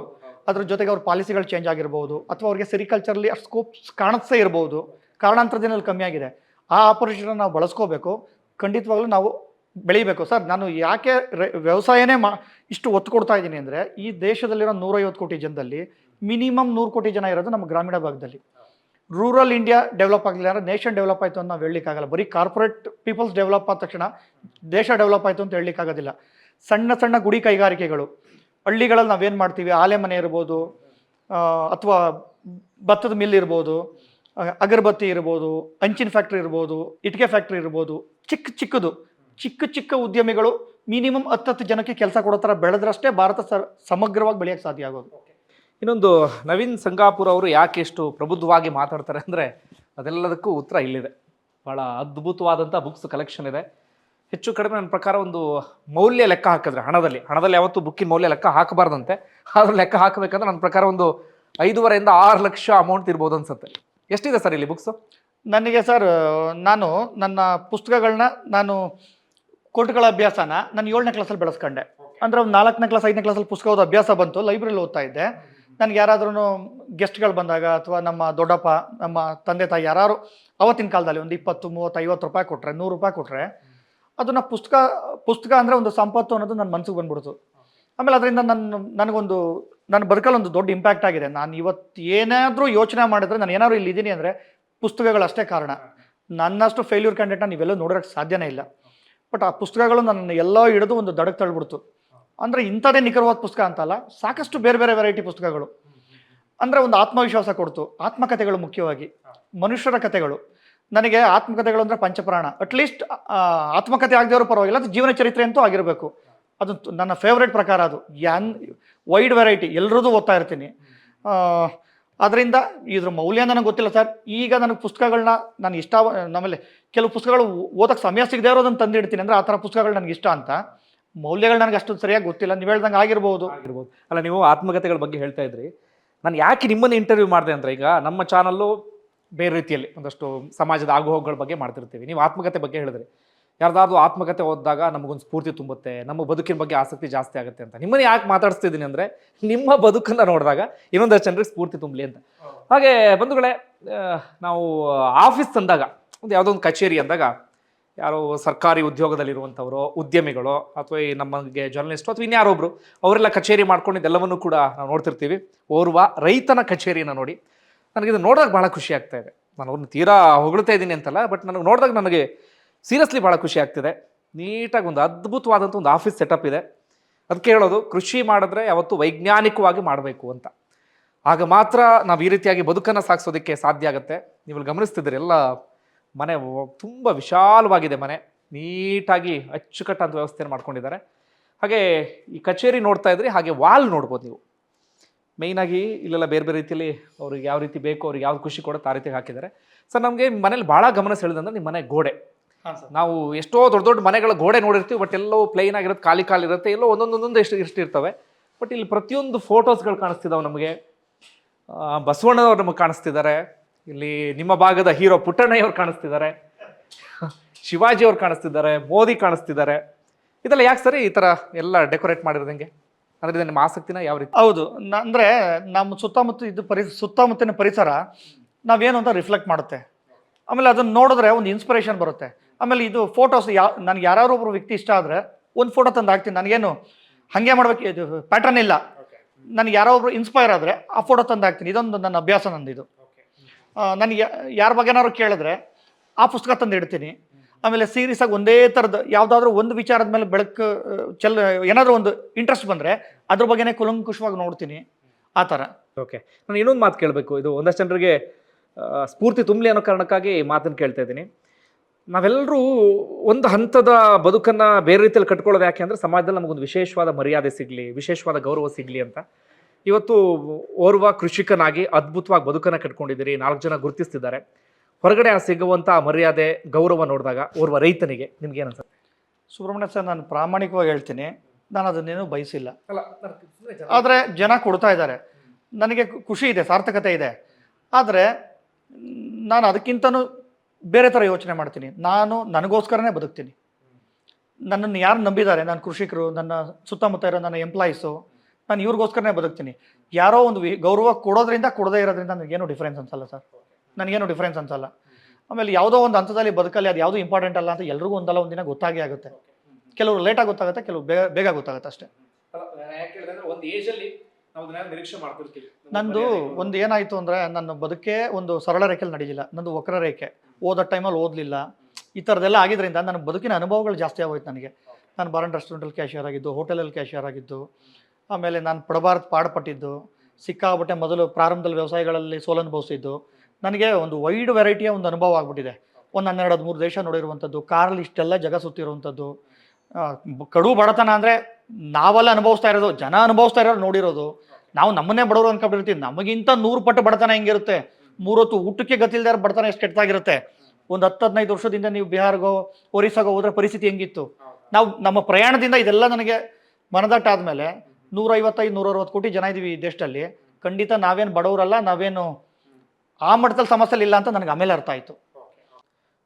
ಅದ್ರ ಜೊತೆಗೆ ಅವ್ರ ಪಾಲಿಸಿಗಳು ಚೇಂಜ್ ಆಗಿರ್ಬೋದು ಅಥವಾ ಅವ್ರಿಗೆ ಸೆರಿಕಲ್ಚರ್ಲಿ ಅಷ್ಟು ಸ್ಕೋಪ್ಸ್ ಕಾಣಿಸ್ತೇ ಇರ್ಬೋದು. ಕಾರಣಾಂತರದಿನಲ್ಲಿ ಕಮ್ಮಿ ಆಗಿದೆ. ಆ ಆಪರ್ಚುನಿಟಿನ ನಾವು ಬಳಸ್ಕೋಬೇಕು. ಖಂಡಿತವಾಗ್ಲೂ ನಾವು ಬೆಳಿಬೇಕು. ಸರ್, ನಾನು ಯಾಕೆ ವ್ಯವಸಾಯನೇ ಮಾ, ಇಷ್ಟು ಒತ್ತು ಕೊಡ್ತಾ ಇದ್ದೀನಿ ಅಂದರೆ, ಈ ದೇಶದಲ್ಲಿರೋ ನೂರೈವತ್ತು ಕೋಟಿ ಜನದಲ್ಲಿ ಮಿನಿಮಮ್ ನೂರು ಕೋಟಿ ಜನ ಇರೋದು ನಮ್ಮ ಗ್ರಾಮೀಣ ಭಾಗದಲ್ಲಿ. ರೂರಲ್ ಇಂಡಿಯಾ ಡೆವಲಪ್ ಆಗಲಿಲ್ಲ ಅಂದರೆ ನೇಷನ್ ಡೆವಲಪ್ ಆಯಿತು ಅಂತ ನಾವು ಹೇಳಲಿಕ್ಕಾಗಲ್ಲ ಬರೀ ಕಾರ್ಪೊರೇಟ್ ಪೀಪಲ್ಸ್ ಡೆವಲಪ್ ಆದ ತಕ್ಷಣ ದೇಶ ಡೆವಲಪ್ ಆಯಿತು ಅಂತ ಹೇಳಲಿಕ್ಕಾಗೋದಿಲ್ಲ ಸಣ್ಣ ಸಣ್ಣ ಗುಡಿ ಕೈಗಾರಿಕೆಗಳು ಹಳ್ಳಿಗಳಲ್ಲಿ ನಾವೇನು ಮಾಡ್ತೀವಿ? ಆಲೆ ಮನೆ ಇರ್ಬೋದು ಅಥವಾ ಭತ್ತದ ಮಿಲ್ ಇರ್ಬೋದು ಅಗರಬತ್ತಿ ಇರ್ಬೋದು ಅಂಚಿನ ಫ್ಯಾಕ್ಟ್ರಿ ಇರ್ಬೋದು ಇಟ್ಟಿಗೆ ಫ್ಯಾಕ್ಟ್ರಿ ಇರ್ಬೋದು, ಚಿಕ್ಕ ಚಿಕ್ಕದು, ಚಿಕ್ಕ ಚಿಕ್ಕ ಉದ್ಯಮಿಗಳು ಮಿನಿಮಮ್ ಹತ್ತತ್ತು ಜನಕ್ಕೆ ಕೆಲಸ ಕೊಡೋ ಥರ ಬೆಳೆದ್ರಷ್ಟೇ ಭಾರತ ಸರ್ ಸಮಗ್ರವಾಗಿ ಬೆಳೆಯೋಕ್ಕೆ ಸಾಧ್ಯ ಆಗೋದು. ಇನ್ನೊಂದು, ನವೀನ್ ಸಂಗಾಪುರ ಅವರು ಯಾಕೆ ಎಷ್ಟು ಪ್ರಬುದ್ಧವಾಗಿ ಮಾತಾಡ್ತಾರೆ ಅಂದರೆ ಅದೆಲ್ಲದಕ್ಕೂ ಉತ್ತರ ಇಲ್ಲಿದೆ. ಭಾಳ ಅದ್ಭುತವಾದಂಥ ಬುಕ್ಸ್ ಕಲೆಕ್ಷನ್ ಇದೆ. ಹೆಚ್ಚು ಕಡಿಮೆ ನನ್ನ ಪ್ರಕಾರ ಒಂದು ಮೌಲ್ಯ ಲೆಕ್ಕ ಹಾಕಿದ್ರೆ, ಹಣದಲ್ಲಿ. ಹಣದಲ್ಲಿ ಯಾವತ್ತೂ ಬುಕ್ಕಿನ ಮೌಲ್ಯ ಲೆಕ್ಕ ಹಾಕಬಾರ್ದಂತೆ. ಆದ್ರೆ ಲೆಕ್ಕ ಹಾಕಬೇಕಂದ್ರೆ ನನ್ನ ಪ್ರಕಾರ ಒಂದು ಐದೂವರೆಯಿಂದ ಆರು ಲಕ್ಷ ಅಮೌಂಟ್ ಇರ್ಬೋದು ಅನ್ಸುತ್ತೆ. ಎಷ್ಟಿದೆ ಸರ್ ಇಲ್ಲಿ ಬುಕ್ಸು ನನಗೆ ಸರ್, ನಾನು ನನ್ನ ಪುಸ್ತಕಗಳನ್ನ ನಾನು ಕೋರ್ಟ್ಗಳ ಅಭ್ಯಾಸನ ನಾನು ಏಳನೇ ಕ್ಲಾಸಲ್ಲಿ ಬೆಳೆಸ್ಕೊಂಡೆ. ಅಂದರೆ ಒಂದು ನಾಲ್ಕನೇ ಕ್ಲಾಸ್ ಐದನೇ ಕ್ಲಾಸಲ್ಲಿ ಪುಸ್ತಕ ಓದೋ ಅಭ್ಯಾಸ ಬಂತು ಲೈಬ್ರರಿಲಿ ಓದ್ತಾ ಇದ್ದೆ. ನನಗೆ ಯಾರಾದ್ರೂ ಗೆಸ್ಟ್ಗಳು ಬಂದಾಗ ಅಥವಾ ನಮ್ಮ ದೊಡ್ಡಪ್ಪ, ನಮ್ಮ ತಂದೆ ತಾಯಿ ಯಾರು ಅವತ್ತಿನ ಕಾಲದಲ್ಲಿ ಒಂದು ಇಪ್ಪತ್ತು, ಮೂವತ್ತು, ಐವತ್ತು ರೂಪಾಯಿ ಕೊಟ್ಟರೆ ನೂರು ರೂಪಾಯಿ ಕೊಟ್ಟರೆ ಅದನ್ನ ಪುಸ್ತಕ ಪುಸ್ತಕ ಅಂದರೆ ಒಂದು ಸಂಪತ್ತು ಅನ್ನೋದು ನನ್ನ ಮನಸ್ಸಿಗೆ ಬಂದ್ಬಿಡ್ತು. ಆಮೇಲೆ ಅದರಿಂದ ನನ್ನ ನನಗೊಂದು ನನ್ನ ಬದುಕಲ್ಲಿ ಒಂದು ದೊಡ್ಡ ಇಂಪ್ಯಾಕ್ಟ್ ಆಗಿದೆ. ನಾನು ಇವತ್ತು ಏನಾದರೂ ಯೋಚನೆ ಮಾಡಿದ್ರೆ ನಾನು ಏನಾದರೂ ಇಲ್ಲಿ ಇದ್ದೀನಿ ಅಂದರೆ ಪುಸ್ತಕಗಳಷ್ಟೇ ಕಾರಣ. ನನ್ನಷ್ಟು ಫೇಲ್ಯೂರ್ ಕ್ಯಾಂಡಿಡೇಟ್ನ ನೀವೆಲ್ಲೂ ನೋಡೋಕ್ಕೆ ಸಾಧ್ಯನೇ ಇಲ್ಲ. ಬಟ್ ಆ ಪುಸ್ತಕಗಳು ನನ್ನ ಎಲ್ಲ ಹಿಡಿದು ಒಂದು ದಡಕ್ಕೆ ತಳ್ಬಿಡ್ತು. ಅಂದರೆ ಇಂಥದೇ ನಿಖರವಾದ ಪುಸ್ತಕ ಅಂತಲ್ಲ, ಸಾಕಷ್ಟು ಬೇರೆ ಬೇರೆ ವೆರೈಟಿ ಪುಸ್ತಕಗಳು. ಅಂದರೆ ಒಂದು ಆತ್ಮವಿಶ್ವಾಸ ಕೊಡ್ತು. ಆತ್ಮಕಥೆಗಳು ಮುಖ್ಯವಾಗಿ. ಮನುಷ್ಯರ ಕಥೆಗಳು. ನನಗೆ ಆತ್ಮಕಥೆಗಳು ಅಂದರೆ ಪಂಚಪ್ರಾಣ. ಅಟ್ಲೀಸ್ಟ್ ಆತ್ಮಕಥೆ ಆಗದೇವರು ಪರವಾಗಿಲ್ಲ, ಅದು ಜೀವನ ಚರಿತ್ರೆ ಅಂತೂ ಆಗಿರಬೇಕು. ಅದು ನನ್ನ ಫೇವ್ರೇಟ್ ಪ್ರಕಾರ ಅದು. ಯಾನ್ ವೈಡ್ ವೆರೈಟಿ ಎಲ್ಲರದು ಓದ್ತಾ ಇರ್ತೀನಿ. ಅದರಿಂದ ಇದ್ರ ಮೌಲ್ಯ ನನಗೆ ಗೊತ್ತಿಲ್ಲ ಸರ್. ಈಗ ನನಗೆ ಪುಸ್ತಕಗಳನ್ನ ನಾನು ಇಷ್ಟ, ನಮ್ಮಲ್ಲಿ ಕೆಲವು ಪುಸ್ತಕಗಳು ಓದಕ್ಕೆ ಸಮಯ ಸಿಗದೇ ಇರೋದನ್ನು ತಂದಿಡ್ತೀನಿ ಅಂದರೆ ಆ ಥರ ಪುಸ್ತಕಗಳು ನನಗೆ ಇಷ್ಟ ಅಂತ. ಮೌಲ್ಯಗಳು ನನಗೆ ಅಷ್ಟೊಂದು ಸರಿಯಾಗಿ ಗೊತ್ತಿಲ್ಲ. ನೀವು ಹೇಳ್ದಂಗೆ ಆಗಿರ್ಬೋದು. ಆಗಿರ್ಬೋದು. ಅಲ್ಲ, ನೀವು ಆತ್ಮಕಥೆಗಳ ಬಗ್ಗೆ ಹೇಳ್ತಾ ಇದ್ರಿ. ನಾನು ಯಾಕೆ ನಿಮ್ಮನ್ನು ಇಂಟರ್ವ್ಯೂ ಮಾಡಿದೆ ಅಂದರೆ ಈಗ ನಮ್ಮ ಚಾನಲ್ಲು ಬೇರೆ ರೀತಿಯಲ್ಲಿ ಒಂದಷ್ಟು ಸಮಾಜದ ಆಗುಹೋಗುಗಳ ಬಗ್ಗೆ ಮಾಡ್ತಿರ್ತೀವಿ. ನೀವು ಆತ್ಮಕತೆ ಬಗ್ಗೆ ಹೇಳಿದ್ರೆ. ಯಾರ್ದಾದ್ರು ಆತ್ಮಕತೆ ಓದಿದಾಗ ನಮಗೊಂದು ಸ್ಫೂರ್ತಿ ತುಂಬುತ್ತೆ, ನಮ್ಮ ಬದುಕಿನ ಬಗ್ಗೆ ಆಸಕ್ತಿ ಜಾಸ್ತಿ ಆಗುತ್ತೆ ಅಂತ. ನಿಮ್ಮನ್ನು ಯಾಕೆ ಮಾತಾಡಿಸ್ತಿದ್ದೀನಿ ಅಂದರೆ, ನಿಮ್ಮ ಬದುಕನ್ನು ನೋಡಿದಾಗ ಇನ್ನೊಂದಷ್ಟು ಜನರಿಗೆ ಸ್ಫೂರ್ತಿ ತುಂಬಲಿ ಅಂತ. ಹಾಗೆ ಬಂಧುಗಳೇ ನಾವು ಆಫೀಸ್ ತಂದಾಗ, ಒಂದು ಯಾವುದೋ ಒಂದು ಕಚೇರಿ ಅಂದಾಗ, ಯಾರೋ ಸರ್ಕಾರಿ ಉದ್ಯೋಗದಲ್ಲಿರುವಂಥವರು, ಉದ್ಯಮಿಗಳು, ಅಥವಾ ಈ ನಮಗೆ ಜರ್ನಲಿಸ್ಟು ಅಥವಾ ಇನ್ಯಾರೊಬ್ರು ಅವರೆಲ್ಲ ಕಚೇರಿ ಮಾಡ್ಕೊಂಡು ಇದೆಲ್ಲವನ್ನು ಕೂಡ ನಾವು ನೋಡ್ತಿರ್ತೀವಿ. ಓರ್ವ ರೈತನ ಕಚೇರಿನ ನೋಡಿ. ನನಗಿದು ನೋಡಿದಾಗ ಭಾಳ ಖುಷಿ ಆಗ್ತಾ ಇದೆ. ನಾನು ಅವ್ರನ್ನ ತೀರಾ ಹೊಗಳ್ತಾ ಇದ್ದೀನಿ ಅಂತಲ್ಲ ಬಟ್ ನನಗೆ ನೋಡಿದಾಗ ನನಗೆ ಸೀರಿಯಸ್ಲಿ ಭಾಳ ಖುಷಿ ಆಗ್ತಿದೆ. ನೀಟಾಗಿ ಒಂದು ಅದ್ಭುತವಾದಂಥ ಒಂದು ಆಫೀಸ್ ಸೆಟಪ್ ಇದೆ. ಅದಕ್ಕೆ ಹೇಳೋದು, ಕೃಷಿ ಮಾಡಿದ್ರೆ ಯಾವತ್ತು ವೈಜ್ಞಾನಿಕವಾಗಿ ಮಾಡಬೇಕು ಅಂತ. ಆಗ ಮಾತ್ರ ನಾವು ಈ ರೀತಿಯಾಗಿ ಬದುಕನ್ನು ಸಾಗಿಸೋದಕ್ಕೆ ಸಾಧ್ಯ ಆಗುತ್ತೆ. ನೀವು ಗಮನಿಸ್ತಿದ್ದೀರಿ, ಎಲ್ಲ ಮನೆ ತುಂಬ ವಿಶಾಲವಾಗಿದೆ ಮನೆ. ನೀಟಾಗಿ ಅಚ್ಚುಕಟ್ಟಾದ ವ್ಯವಸ್ಥೆಯನ್ನು ಮಾಡ್ಕೊಂಡಿದ್ದಾರೆ. ಹಾಗೆ ಈ ಕಚೇರಿ ನೋಡ್ತಾ ಇದ್ರಿ, ಹಾಗೆ ವಾಲ್ ನೋಡ್ಬೋದು ನೀವು. ಮೇಯ್ನಾಗಿ ಇಲ್ಲೆಲ್ಲ ಬೇರೆ ಬೇರೆ ರೀತಿಯಲ್ಲಿ ಅವ್ರಿಗೆ ಯಾವ ರೀತಿ ಬೇಕು ಅವ್ರಿಗೆ ಯಾವ್ದು ಖುಷಿ ಕೊಡೋ ಆ ರೀತಿ ಹಾಕಿದ್ದಾರೆ. ಸರ್ ನಮಗೆ ಮನೇಲಿ ಭಾಳ ಗಮನ ಸೆಳೆದಂದ್ರೆ ನಿಮ್ಮ ಮನೆ ಗೋಡೆ. ನಾವು ಎಷ್ಟೋ ದೊಡ್ಡ ದೊಡ್ಡ ಮನೆಗಳ ಗೋಡೆ ನೋಡಿರ್ತೀವಿ ಬಟ್ ಎಲ್ಲೋ ಪ್ಲೇನ್ ಆಗಿರುತ್ತೆ ಖಾಲಿ ಖಾಲಿ ಇರುತ್ತೆ ಎಲ್ಲೋ ಒಂದೊಂದೊಂದೊಂದು ಒಂದೊಂದು ಎಷ್ಟು ಎಷ್ಟು ಇರ್ತವೆ. ಬಟ್ ಇಲ್ಲಿ ಪ್ರತಿಯೊಂದು ಫೋಟೋಸ್ಗಳು ಕಾಣಿಸ್ತಿದ್ದಾವೆ ನಮಗೆ. ಬಸವಣ್ಣನವ್ರು ನಮಗೆ ಕಾಣಿಸ್ತಿದ್ದಾರೆ. ಇಲ್ಲಿ ನಿಮ್ಮ ಭಾಗದ ಹೀರೋ ಪುಟ್ಟಣ್ಣಯ್ಯವ್ರು ಕಾಣಿಸ್ತಿದ್ದಾರೆ. ಶಿವಾಜಿ ಅವ್ರು ಕಾಣಿಸ್ತಿದ್ದಾರೆ ಮೋದಿ ಕಾಣಿಸ್ತಿದ್ದಾರೆ. ಇದೆಲ್ಲ ಯಾಕೆ ಸರಿ ಈ ಥರ ಎಲ್ಲ ಡೆಕೋರೇಟ್ ಮಾಡಿರೋದಂಗೆ ಅಂದ್ರೆ ಇದು ನಿಮ್ಮ ಆಸಕ್ತಿನ ಯಾವ ರೀತಿ ಹೌದು. ನ- ಅಂದ್ರೆ ನಮ್ಮ ಸುತ್ತಮುತ್ತ ಇದು ಪರಿ ಸುತ್ತಮುತ್ತಿನ ಪರಿಸರ ನಾವೇನು ಅಂತ ರಿಫ್ಲೆಕ್ಟ್ ಮಾಡುತ್ತೆ. ಆಮೇಲೆ ಅದನ್ನ ನೋಡಿದ್ರೆ ಒಂದು ಇನ್ಸ್ಪಿರೇಷನ್ ಬರುತ್ತೆ. ಆಮೇಲೆ ಇದು ಫೋಟೋಸ್ ಯಾವ ನನಗೆ ಯಾರು ಒಬ್ಬರು ವ್ಯಕ್ತಿ ಇಷ್ಟ ಆದರೆ ಒಂದು ಫೋಟೋ ತಂದು ಹಾಕ್ತೀನಿ. ನನಗೇನು ಹಾಗೆ ಮಾಡ್ಬೇಕು ಇದು ಪ್ಯಾಟರ್ನ್ ಇಲ್ಲ. ನನಗೆ ಯಾರೋ ಒಬ್ರು ಇನ್ಸ್ಪೈರ್ ಆದರೆ ಆ ಫೋಟೋ ತಂದು ಹಾಕ್ತೀನಿ. ಇದೊಂದು ನನ್ನ ಅಭ್ಯಾಸ ನಂದಿದು. ನನಗೆ ಯಾರ ಬಗ್ಗೆನಾದ್ರು ಕೇಳಿದ್ರೆ ಆ ಪುಸ್ತಕ ತಂದು ಇಡ್ತೀನಿ. ಆಮೇಲೆ ಸೀರಿಯಸ್ ಆಗಿ ಒಂದೇ ಥರದ ಯಾವುದಾದ್ರೂ ಒಂದು ವಿಚಾರದ ಮೇಲೆ ಬೆಳಕು ಚೆಲ್, ಏನಾದರೂ ಒಂದು ಇಂಟ್ರೆಸ್ಟ್ ಬಂದರೆ ಅದ್ರ ಬಗ್ಗೆನೇ ಕುಲಂಕುಷವಾಗಿ ನೋಡ್ತೀನಿ. ಆ ಥರ ಓಕೆ ನಾನು ಇನ್ನೊಂದು ಮಾತು ಕೇಳಬೇಕು. ಇದು ಒಂದಷ್ಟು ಜನರಿಗೆ ಸ್ಫೂರ್ತಿ ತುಂಬಲಿ ಅನ್ನೋ ಕಾರಣಕ್ಕಾಗಿ ಮಾತನ್ನು ಕೇಳ್ತಾ ಇದ್ದೀನಿ. ನಾವೆಲ್ಲರೂ ಒಂದು ಹಂತದ ಬದುಕನ್ನು ಬೇರೆ ರೀತಿಯಲ್ಲಿ ಕಟ್ಕೊಳ್ಳೋದು ಯಾಕೆ ಅಂದರೆ ಸಮಾಜದಲ್ಲಿ ನಮಗೊಂದು ವಿಶೇಷವಾದ ಮರ್ಯಾದೆ ಸಿಗಲಿ, ವಿಶೇಷವಾದ ಗೌರವ ಸಿಗಲಿ ಅಂತ. ಇವತ್ತು ಓರ್ವ ಕೃಷಿಕನಾಗಿ ಅದ್ಭುತವಾಗಿ ಬದುಕನ್ನು ಕಟ್ಕೊಂಡಿದ್ದೀರಿ. ನಾಲ್ಕು ಜನ ಗುರುತಿಸ್ತಿದ್ದಾರೆ. ಹೊರಗಡೆ ಆ ಸಿಗುವಂಥ ಮರ್ಯಾದೆ ಗೌರವ ನೋಡಿದಾಗ ಓರ್ವ ರೈತನಿಗೆ ನಿಮ್ಗೆ ಏನನ್ಸುತ್ತೆ ಸುಬ್ರಹ್ಮಣ್ಯ ಸರ್ ನಾನು ಪ್ರಾಮಾಣಿಕವಾಗಿ ಹೇಳ್ತೀನಿ. ನಾನು ಅದನ್ನೇನು ಬಯಸಿಲ್ಲ. ಅಲ್ಲ ಆದರೆ ಜನ ಕೊಡ್ತಾ ಇದ್ದಾರೆ. ನನಗೆ ಖುಷಿ ಇದೆ ಸಾರ್ಥಕತೆ ಇದೆ. ಆದರೆ ನಾನು ಅದಕ್ಕಿಂತನೂ ಬೇರೆ ಥರ ಯೋಚನೆ ಮಾಡ್ತೀನಿ. ನಾನು ನನಗೋಸ್ಕರನೇ ಬದುಕ್ತೀನಿ. ನನ್ನನ್ನು ಯಾರು ನಂಬಿದ್ದಾರೆ? ನನ್ನ ಕೃಷಿಕರು ನನ್ನ ಸುತ್ತಮುತ್ತ ಇರೋ ನನ್ನ ಎಂಪ್ಲಾಯೀಸು ನಾನು ಇವ್ರಿಗೋಸ್ಕರನೇ ಬದುಕ್ತೀನಿ. ಯಾರೋ ಒಂದು ವಿ- ಗೌರವ ಕೊಡೋದ್ರಿಂದ ಕೊಡದೇ ಇರೋದ್ರಿಂದ ನನಗೇನು ಡಿಫ್ರೆನ್ಸ್ ಅನ್ಸಲ್ಲ ಸರ್. ನನಗೇನು ಡಿಫ್ರೆನ್ಸ್ ಅನ್ಸಲ್ಲ. ಆಮೇಲೆ ಯಾವುದೋ ಒಂದು ಹಂತದಲ್ಲಿ ಬದುಕಲ್ಲಿ ಅದು ಯಾವುದೂ ಇಂಪಾರ್ಟೆಂಟ್ ಅಲ್ಲ ಅಂತ ಎಲ್ರಿಗೂ ಒಂದಲ್ಲ ಒಂದಿನ ಗೊತ್ತಾಗೇ ಆಗುತ್ತೆ. ಕೆಲವರು ಲೇಟಾಗಿ ಗೊತ್ತಾಗುತ್ತೆ ಕೆಲವು ಬೇಗ ಬೇಗ ಗೊತ್ತಾಗುತ್ತೆ ಅಷ್ಟೇ. ನಂದು ಒಂದು ಏನಾಯಿತು ಅಂದರೆ ನನ್ನ ಬದುಕೇ ಒಂದು ಸರಳ ರೇಖೆಯಲ್ಲಿ ನಡೀಲಿಲ್ಲ. ನಂದು ವಕ್ರ ರೇಖೆ. ಓದೋ ಟೈಮಲ್ಲಿ ಓದಲಿಲ್ಲ. ಈ ಥರದ್ದೆಲ್ಲ ಆಗಿದ್ದರಿಂದ ನನ್ನ ಬದುಕಿನ ಅನುಭವಗಳು ಜಾಸ್ತಿ ಆಗೋಯ್ತು ನನಗೆ. ನಾನು ಬಾರನ್ ರೆಸ್ಟೋರೆಂಟಲ್ಲಿ ಕ್ಯಾಶಿಯರ್ ಆಗಿದ್ದು ಹೋಟೆಲಲ್ಲಿ ಕ್ಯಾಶಿಯರ್ ಆಗಿದ್ದು ಆಮೇಲೆ ನಾನು ಪಡಬಾರ್ದು ಪಾಡುಪಟ್ಟಿದ್ದು ಸಿಕ್ಕಾಬಿಟ್ಟೆ ಮೊದಲು ಪ್ರಾರಂಭದಲ್ಲಿ ವ್ಯವಸಾಯಗಳಲ್ಲಿ ಸೋಲನುಭವಿಸಿದ್ದು ನನಗೆ ಒಂದು ವೈಡ್ ವೆರೈಟಿಯ ಒಂದು ಅನುಭವ ಆಗ್ಬಿಟ್ಟಿದೆ. ಒಂದು ಹನ್ನೆರಡು ಹದಿಮೂರು ದೇಶ ನೋಡಿರುವಂಥದ್ದು ಕಾರಲ್ಲಿ ಇಷ್ಟೆಲ್ಲ ಜಗ ಸುತ್ತಿರುವಂಥದ್ದು ಕಡು ಬಡತನ ಅಂದರೆ ನಾವೆಲ್ಲ ಅನುಭವಿಸ್ತಾ ಇರೋದು ಜನ ಅನುಭವಿಸ್ತಾ ಇರೋರು ನೋಡಿರೋದು. ನಾವು ನಮ್ಮನ್ನೇ ಬಡವರು ಅನ್ಕೊಂಡಿರ್ತೀವಿ ನಮಗಿಂತ ನೂರು ಪಟ್ಟು ಬಡತನ ಹೆಂಗಿರುತ್ತೆ? ಮೂರೊತ್ತು ಊಟಕ್ಕೆ ಗತಿಲ್ದಾರ ಬಡತನ ಎಷ್ಟು ಕೆಟ್ಟಾಗಿರುತ್ತೆ ಒಂದು ಹತ್ತು ಹದಿನೈದು ವರ್ಷದಿಂದ ನೀವು ಬಿಹಾರ್ಗೋ ಒರಿಸ್ಸಾಗೋ ಹೋದ್ರೆ ಪರಿಸ್ಥಿತಿ ಹೆಂಗಿತ್ತು? ನಾವು ನಮ್ಮ ಪ್ರಯಾಣದಿಂದ ಇದೆಲ್ಲ ನನಗೆ ಮನದಟ್ಟ ಆದಮೇಲೆ ನೂರೈವತ್ತೈದು ನೂರ ಅರವತ್ತು ಕೋಟಿ ಜನ ಇದ್ದೀವಿ ಈ ದೇಶದಲ್ಲಿ. ಖಂಡಿತ ನಾವೇನು ಬಡವರಲ್ಲ ನಾವೇನು ಆ ಮಟ್ಟದಲ್ಲಿ ಸಮಸ್ಯೆ ಇಲ್ಲ ಅಂತ ನನಗೆ ಆಮೇಲೆ ಅರ್ಥ ಆಯಿತು.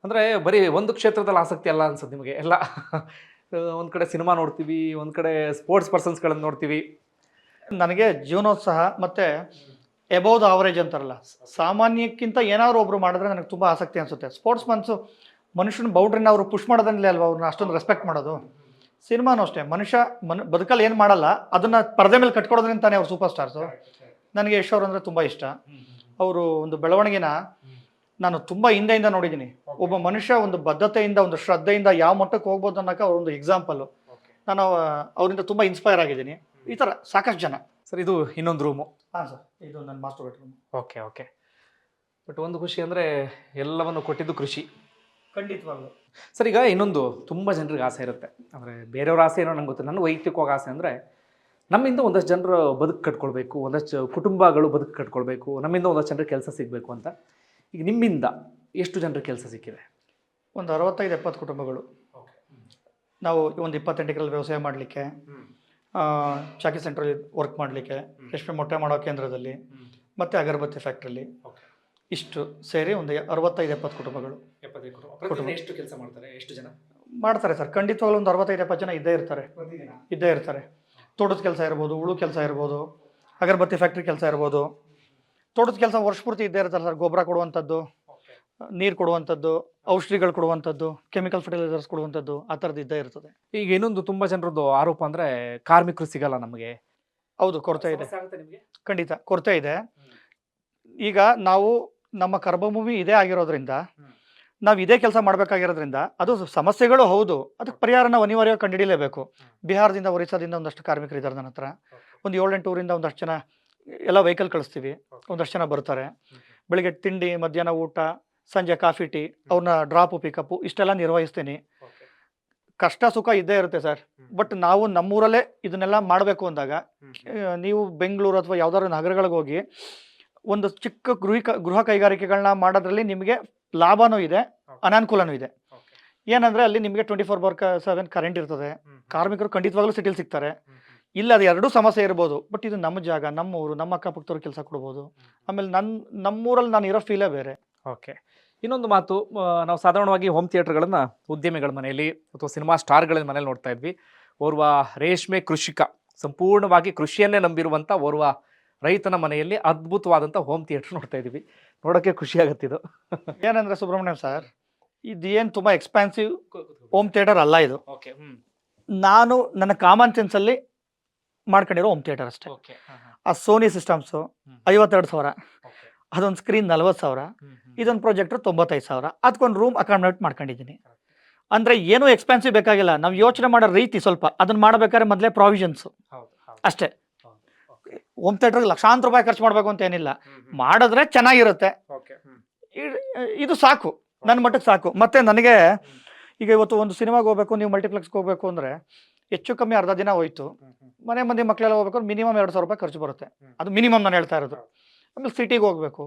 ಅಂದರೆ ಬರೀ ಒಂದು ಕ್ಷೇತ್ರದಲ್ಲಿ ಆಸಕ್ತಿ ಅಲ್ಲ ಅನ್ಸುತ್ತೆ ನಿಮಗೆ? ಎಲ್ಲ ಒಂದು ಕಡೆ ಸಿನಿಮಾ ನೋಡ್ತೀವಿ ಒಂದು ಕಡೆ ಸ್ಪೋರ್ಟ್ಸ್ ಪರ್ಸನ್ಸ್ಗಳನ್ನು ನೋಡ್ತೀವಿ. ನನಗೆ ಜೀವನೋತ್ಸಾಹ ಮತ್ತು ಎಬೌವ್ ದ ಆವರೇಜ್ ಅಂತಾರಲ್ಲ ಸಾಮಾನ್ಯಕ್ಕಿಂತ ಏನಾದ್ರು ಒಬ್ರು ಮಾಡಿದ್ರೆ ನನಗೆ ತುಂಬ ಆಸಕ್ತಿ ಅನಿಸುತ್ತೆ. ಸ್ಪೋರ್ಟ್ಸ್ ಮನ್ಸು ಮನುಷ್ಯನ ಬೌಂಡ್ರಿನ ಅವರು ಪುಷ್ ಮಾಡೋದ್ರಲ್ಲೇ ಅಲ್ವಾ ಅವ್ರನ್ನ ಅಷ್ಟೊಂದು ರೆಸ್ಪೆಕ್ಟ್ ಮಾಡೋದು? ಸಿನಿಮಾನು ಅಷ್ಟೇ. ಮನುಷ್ಯ ಮನ್ ಬದುಕಲ್ಲಿ ಏನು ಮಾಡಲ್ಲ ಅದನ್ನು ಪರದೆ ಮೇಲೆ ಕಟ್ಕೊಡೋದ್ರಿಂದ ತಾನೇ ಅವ್ರು ಸೂಪರ್ ಸ್ಟಾರ್ಸು. ನನಗೆ ಯಶ್ ಅವ್ರು ಅಂದರೆ ತುಂಬ ಇಷ್ಟ. ಅವರು ಒಂದು ಬೆಳವಣಿಗೆನ ನಾನು ತುಂಬ ಹಿಂದೆಯಿಂದ ನೋಡಿದ್ದೀನಿ ಒಬ್ಬ ಮನುಷ್ಯ ಒಂದು ಬದ್ಧತೆಯಿಂದ ಒಂದು ಶ್ರದ್ಧೆಯಿಂದ ಯಾವ ಮಟ್ಟಕ್ಕೆ ಹೋಗ್ಬೋದು ಅನ್ನೋಕೆ ಅವ್ರ ಒಂದು ಎಕ್ಸಾಂಪಲು ನಾನು ಅವರಿಂದ ತುಂಬ ಇನ್ಸ್ಪೈರ್ ಆಗಿದ್ದೀನಿ. ಈ ಥರ ಸಾಕಷ್ಟು ಜನ. ಸರ್ ಇದು ಇನ್ನೊಂದು ರೂಮು ಹಾಂ ಸರ್. ಇದು ನನ್ನ master bedroom okay okay but ಒಂದು ಖುಷಿ ಅಂದರೆ ಎಲ್ಲವನ್ನು ಕೊಟ್ಟಿದ್ದು ಕೃಷಿ. ಖಂಡಿತವಾಗ್ಲು. ಸರ್ ಈಗ ಇನ್ನೊಂದು ತುಂಬ ಜನರಿಗೆ ಆಸೆ ಇರುತ್ತೆ. ಅಂದರೆ ಬೇರೆಯವ್ರ ಆಸೆ ಏನೋ ನಂಗೆ ಗೊತ್ತಿಲ್ಲ. ನನ್ನ ವೈಯಕ್ತಿಕವಾಗಿ ಆಸೆ ಅಂದರೆ ನಮ್ಮಿಂದ ಒಂದಷ್ಟು ಜನರು ಬದುಕು ಕಟ್ಕೊಳ್ಬೇಕು ಒಂದಷ್ಟು ಕುಟುಂಬಗಳು ಬದುಕು ಕಟ್ಕೊಳ್ಬೇಕು ನಮ್ಮಿಂದ ಒಂದಷ್ಟು ಜನರಿಗೆ ಕೆಲಸ ಸಿಗಬೇಕು ಅಂತ. ಈಗ ನಿಮ್ಮಿಂದ ಎಷ್ಟು ಜನರಿಗೆ ಕೆಲಸ ಸಿಕ್ಕಿದೆ? ಒಂದು ಅರವತ್ತೈದು ಎಪ್ಪತ್ತು ಕುಟುಂಬಗಳು. ನಾವು ಒಂದು ಇಪ್ಪತ್ತೆಂಟು ಎಕರೆ ವ್ಯವಸಾಯ ಮಾಡಲಿಕ್ಕೆ ಚಾಕಿ ಸೆಂಟ್ರಲ್ಲಿ ವರ್ಕ್ ಮಾಡಲಿಕ್ಕೆ ರೇಷ್ಮೆ ಮೊಟ್ಟೆ ಮಾಡೋ ಕೇಂದ್ರದಲ್ಲಿ ಮತ್ತು ಅಗರಬತ್ತಿ ಫ್ಯಾಕ್ಟ್ರಿಲಿ ಇಷ್ಟು ಸೇರಿ ಒಂದು ಅರವತ್ತೈದು ಎಪ್ಪತ್ತು ಕುಟುಂಬಗಳು. ಕುಟುಂಬ. ಎಷ್ಟು ಕೆಲಸ ಮಾಡ್ತಾರೆ? ಎಷ್ಟು ಜನ? ಮಾಡ್ತಾರೆ ಸರ್. ಖಂಡಿತವಾಗ್ಲೂ ಒಂದು ಅರವತ್ತೈದು ಎಪ್ಪತ್ತು ಜನ ಇದ್ದೇ ಇರ್ತಾರೆ. ಇದ್ದೇ ಇರ್ತಾರೆ. ತೋಟದ ಕೆಲಸ ಇರ್ಬೋದು ಉಳು ಕೆಲಸ ಇರ್ಬೋದು ಅಗರಬತ್ತಿ ಫ್ಯಾಕ್ಟ್ರಿ ಕೆಲಸ ಇರ್ಬೋದು. ತೋಟದ ಕೆಲಸ ವರ್ಷ ಪೂರ್ತಿ ಇದ್ದೇ ಇರ್ತಾರೆ ಸರ್. ಗೊಬ್ಬರ ಕೊಡುವಂಥದ್ದು ನೀರು ಕೊಡುವಂಥದ್ದು ಔಷಧಿಗಳು ಕೊಡುವಂಥದ್ದು ಕೆಮಿಕಲ್ ಫರ್ಟಿಲೈಸರ್ಸ್ ಕೊಡುವಂಥದ್ದು ಆ ಥರದ್ದು ಇದ್ದೇ ಇರ್ತದೆ. ಈಗ ಇನ್ನೊಂದು ತುಂಬ ಜನರದ್ದು ಆರೋಪ ಅಂದರೆ ಕಾರ್ಮಿಕರು ಸಿಗಲ್ಲ ನಮಗೆ. ಹೌದು ಕೊರತೆ ಇದೆ. ನಿಮಗೆ? ಖಂಡಿತ ಕೊರತೆ ಇದೆ. ಈಗ ನಾವು ನಮ್ಮ ಕರ್ಮಭೂಮಿ ಇದೇ ಆಗಿರೋದ್ರಿಂದ ನಾವು ಇದೇ ಕೆಲಸ ಮಾಡಬೇಕಾಗಿರೋದ್ರಿಂದ ಅದು ಸಮಸ್ಯೆಗಳು ಹೌದು. ಅದಕ್ಕೆ ಪರಿಹಾರನ ನಾವು ಅನಿವಾರ್ಯವಾಗಿ ಕಂಡುಹಿಡಿಯಲೇಬೇಕು ಬಿಹಾರದಿಂದ ಒರಿಸ್ಸಾದಿಂದ ಒಂದಷ್ಟು ಕಾರ್ಮಿಕರು ಇದ್ದಾರೆ ನನ್ನ ಹತ್ರ. ಒಂದು ಏಳೆಂಟು ಊರಿಂದ ಒಂದಷ್ಟು ಜನ ಎಲ್ಲ ವೆಹಿಕಲ್ ಕಳಿಸ್ತೀವಿ. ಒಂದಷ್ಟು ಜನ ಬರ್ತಾರೆ. ಬೆಳಿಗ್ಗೆ ತಿಂಡಿ ಮಧ್ಯಾಹ್ನ ಊಟ ಸಂಜೆ ಕಾಫಿ ಟೀ ಅವ್ರನ್ನ ಡ್ರಾಪು ಪಿಕಪ್ಪು ಇಷ್ಟೆಲ್ಲ ನಿರ್ವಹಿಸ್ತೀನಿ. ಕಷ್ಟ ಸುಖ ಇದ್ದೇ ಇರುತ್ತೆ ಸರ್. ಬಟ್ ನಾವು ನಮ್ಮೂರಲ್ಲೇ ಇದನ್ನೆಲ್ಲ ಮಾಡಬೇಕು ಅಂದಾಗ ನೀವು ಬೆಂಗಳೂರು ಅಥವಾ ಯಾವ್ದಾದ್ರು ನಗರಗಳಿಗೆ ಹೋಗಿ ಒಂದು ಚಿಕ್ಕ ಗೃಹ ಗೃಹ ಕೈಗಾರಿಕೆಗಳನ್ನ ಮಾಡೋದ್ರಲ್ಲಿ ನಿಮಗೆ ಲಾಭನೂ ಇದೆ ಅನಾನುಕೂಲನೂ ಇದೆ. ಏನಂದ್ರೆ ಅಲ್ಲಿ ನಿಮಗೆ twenty four bar seven current ಇರ್ತದೆ ಕಾರ್ಮಿಕರು ಖಂಡಿತವಾಗ್ಲೂ ಸಿಟಿಲಿ ಸಿಗ್ತಾರೆ. ಇಲ್ಲ ಅದು ಎರಡೂ ಸಮಸ್ಯೆ ಇರ್ಬೋದು. ಬಟ್ ಇದು ನಮ್ಮ ಜಾಗ ನಮ್ಮ ಊರು ನಮ್ಮ ಅಕ್ಕಪಕ್ಕದವ್ರು ಕೆಲಸ ಕೊಡ್ಬೋದು. ಆಮೇಲೆ ನನ್ನ ನಮ್ಮೂರಲ್ಲಿ ನಾನು ಇರೋ ಫೀಲೇ ಬೇರೆ. ಓಕೆ ಇನ್ನೊಂದು ಮಾತು ನಾವು ಸಾಧಾರಣವಾಗಿ ಹೋಮ್ ಥಿಯೇಟರ್ಗಳನ್ನು ಉದ್ಯಮಿಗಳ ಮನೆಯಲ್ಲಿ ಅಥವಾ ಸಿನಿಮಾ ಸ್ಟಾರ್ಗಳ ಮನೇಲಿ ನೋಡ್ತಾ ಇದ್ವಿ. ಓರ್ವ ರೇಷ್ಮೆ ಕೃಷಿಕ ಸಂಪೂರ್ಣವಾಗಿ ಕೃಷಿಯನ್ನೇ ನಂಬಿರುವಂಥ ಓರ್ವ ರೈತನ ಮನೆಯಲ್ಲಿ ಅದ್ಭುತವಾದಂಥ ಹೋಮ್ ಥಿಯೇಟರ್ ನೋಡ್ತಾ ಇದ್ದೀವಿ ನೋಡೋಕ್ಕೆ ಖುಷಿ ಆಗುತ್ತಿದ್ದು ಏನಂದ್ರೆ ಸುಬ್ರಹ್ಮಣ್ಯಂ ಸರ್ ಇದು ಏನು ತುಂಬ ಎಕ್ಸ್ಪೆನ್ಸಿವ್ ಹೋಮ್ ಥಿಯೇಟರ್ ಅಲ್ಲ ಇದು. ಓಕೆ ನಾನು ನನ್ನ ಕಾಮನ್ ಸೆನ್ಸಲ್ಲಿ ಮಾಡ್ಕೊಂಡಿರೋ ಹೋಮ್ ಥಿಯೇಟರ್ ಅಷ್ಟೇ. ಆ ಸೋನಿ ಸಿಸ್ಟಮ್ಸು ಐವತ್ತೆರಡು ಸಾವಿರ ಅದೊಂದು ಸ್ಕ್ರೀನ್ ನಲ್ವತ್ತು ಸಾವಿರ ಇದೊಂದು ಪ್ರಾಜೆಕ್ಟ್ರು ತೊಂಬತ್ತೈದು ಸಾವಿರ ಅದಕ್ಕೊಂದು ರೂಮ್ ಅಕಾಮಡೇಟ್ ಮಾಡ್ಕೊಂಡಿದ್ದೀನಿ. ಅಂದರೆ ಏನೂ ಎಕ್ಸ್ಪೆನ್ಸಿವ್ ಬೇಕಾಗಿಲ್ಲ. ನಾವು ಯೋಚನೆ ಮಾಡೋ ರೀತಿ ಸ್ವಲ್ಪ ಅದನ್ನು ಮಾಡಬೇಕಾದ್ರೆ ಮೊದಲೇ ಪ್ರಾವಿಷನ್ಸು ಅಷ್ಟೇ. ಹೋಮ್ ಥಿಯೇಟರ್ಗೆ ಲಕ್ಷಾಂತರ ರೂಪಾಯಿ ಖರ್ಚು ಮಾಡಬೇಕು ಅಂತ ಏನಿಲ್ಲ. ಮಾಡಿದ್ರೆ ಚೆನ್ನಾಗಿರುತ್ತೆ. ಇದು ಸಾಕು. ನನ್ನ ಮಟ್ಟಕ್ಕೆ ಸಾಕು. ಮತ್ತೆ ನನಗೆ ಈಗ ಇವತ್ತು ಒಂದು ಸಿನಿಮಾಗೆ ಹೋಗ್ಬೇಕು ನೀವು ಮಲ್ಟಿಪ್ಲೆಕ್ಸ್ಗೆ ಹೋಗ್ಬೇಕು ಅಂದರೆ ಹೆಚ್ಚು ಕಮ್ಮಿ ಅರ್ಧ ದಿನ ಹೋಯ್ತು. ಮನೆ ಮಂದಿ ಮಕ್ಕಳೆಲ್ಲ ಹೋಗ್ಬೇಕು ಮಿನಿಮಮ್ ಎರಡು ಸಾವಿರ ರೂಪಾಯಿ ಖರ್ಚು ಬರುತ್ತೆ. ಅದು ಮಿನಿಮಮ್ ನಾನು ಹೇಳ್ತಾ ಇರೋದು. ಆಮೇಲೆ ಸಿಟಿಗೆ ಹೋಗ್ಬೇಕು.